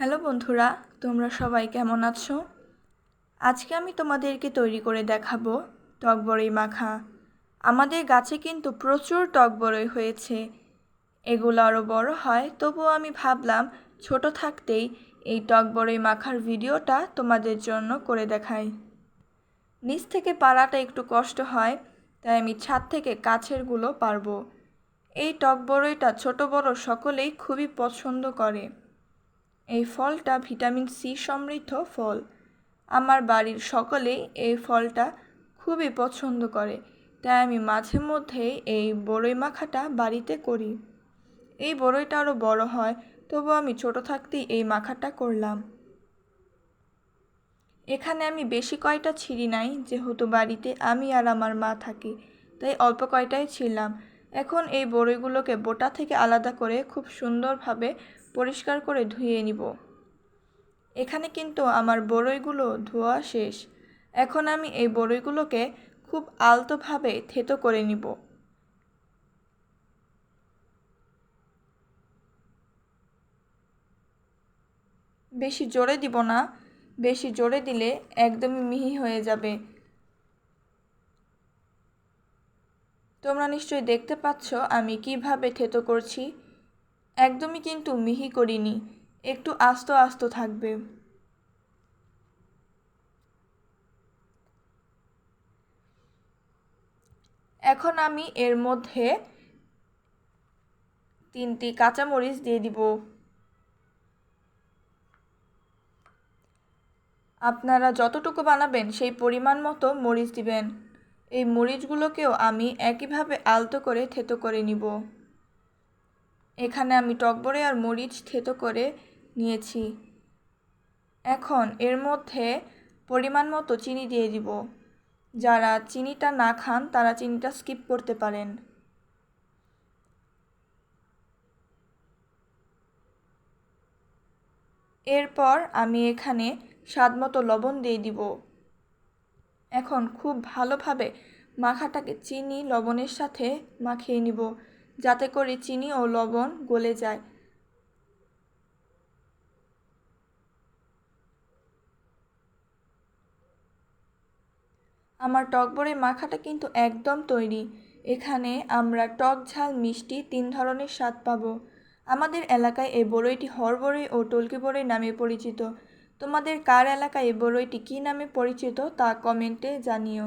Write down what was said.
Hello বন্ধুরা, তোমরা সবাই কেমন আছো? আজকে আমি তোমাদেরকে তৈরি করে দেখাবো টক বড়ই মাখা। আমাদের গাছে কিন্তু প্রচুর টক বড়ই হয়েছে। এগুলো আরও বড় হয়, তবুও আমি ভাবলাম ছোট থাকতেই এই টক বড়ই মাখার ভিডিওটা তোমাদের জন্য করে দেখাই। নিচ থেকে পাড়াটা একটু কষ্ট হয়, তাই আমি ছাদ থেকে কাছেরগুলো পারব। এই টক বড়ইটা ছোট বড় সকলেই খুবই পছন্দ করে। এই ফলটা ভিটামিন সি সমৃদ্ধ ফল। আমার বাড়ির সকলেই এই ফলটা খুবই পছন্দ করে, তাই আমি মাঝে মধ্যেই এই বড়ই মাখাটা বাড়িতে করি। এই বড়ইটা আরও বড় হয়, তবু আমি ছোট থাকতেই এই মাখাটা করলাম। এখানে আমি বেশি কয়টা ছিঁড়ি নাই, যেহেতু বাড়িতে আমি আর আমার মা থাকি, তাই অল্প কয়টাই ছিলাম এখন এই বড়ইগুলোকে বোটা থেকে আলাদা করে খুব সুন্দরভাবে পরিষ্কার করে ধুয়ে নিব। এখানে কিন্তু আমার বড়ইগুলো ধোয়া শেষ। এখন আমি এই বড়ইগুলোকে খুব আলতোভাবে থেতো করে নিব। বেশি জোরে দিব না, বেশি জোরে দিলে একদমই মিহি হয়ে যাবে। তোমরা নিশ্চয়ই দেখতে পাচ্ছ আমি কীভাবে থেতো করছি। একদমই কিন্তু মিহি করিনি, একটু আস্ত আস্ত থাকবে। এখন আমি এর মধ্যে তিনটি কাঁচামরিচ দিয়ে দিব। আপনারা যতটুকু বানাবেন সেই পরিমাণ মতো মরিচ দিবেন। এই মরিচগুলোকেও আমি একইভাবে আলতো করে থেতো করে নিব। এখানে আমি টকবরে আর মরিচ থেতো করে নিয়েছি। এখন এর মধ্যে পরিমাণ মতো চিনি দিয়ে দিব। যারা চিনিটা না খান, তারা চিনিটা স্কিপ করতে পারেন। এরপর আমি এখানে স্বাদ মতো লবণ দিয়ে দিব। এখন খুব ভালোভাবে মাখাটাকে চিনি, লবণের সাথে মাখিয়ে নিব। যাতে করে চিনি ও লবণ গলে যায়। আমার টক বড়ে মাখাটা কিন্তু একদম তৈরি। এখানে আমরা টক ঝাল, মিষ্টি তিন ধরনের স্বাদ পাবো। আমাদের এলাকায় এই বড়ইটি হরবড়ই ও টলকি বড়ই নামে পরিচিত। তোমাদের কার এলাকায় এই বড়ইটি কী নামে পরিচিত তা কমেন্টে জানিও।